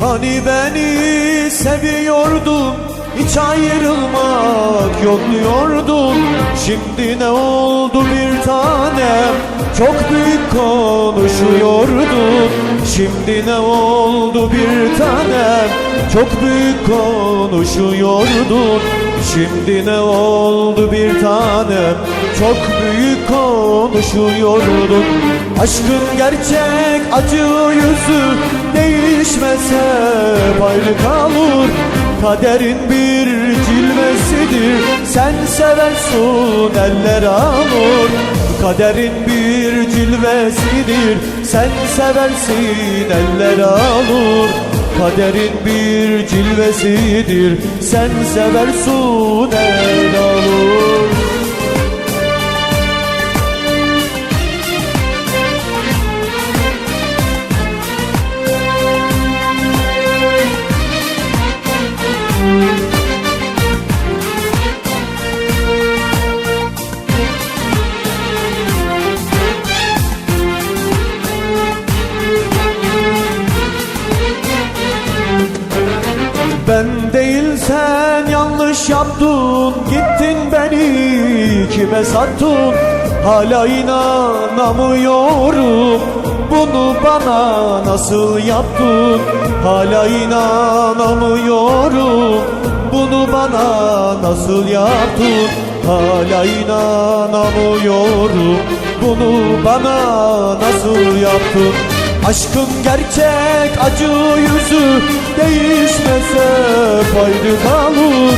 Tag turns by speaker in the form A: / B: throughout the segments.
A: Hani beni seviyordun Hiç ayrılmak yok diyordun. Şimdi ne oldu bir tanem Çok büyük konuşuyordun. Şimdi ne oldu bir tanem Çok büyük konuşuyordun. Şimdi ne oldu bir tanem Çok büyük konuşuyordun. Aşkın gerçek acı yüzü Değişmese ayrı kalır. Kaderin bir cilvesidir. Sen seversin eller alır Kaderin bir cilvesidir. Sen seversin eller alır Kaderin bir cilvesidir. Sen seversin el alır yanlış yaptın Gittin beni kime sattın? Hala inanamıyorum Bunu bana nasıl yaptın? Hala inanamıyorum Bunu bana nasıl yaptın? Hala inanamıyorum Bunu bana nasıl yaptın? Aşkın gerçek acı yüzü değişmese faydı kalır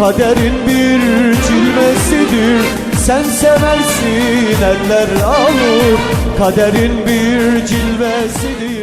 A: Kaderin bir cilvesidir. Sen seversin eller alır. Kaderin bir cilvesidir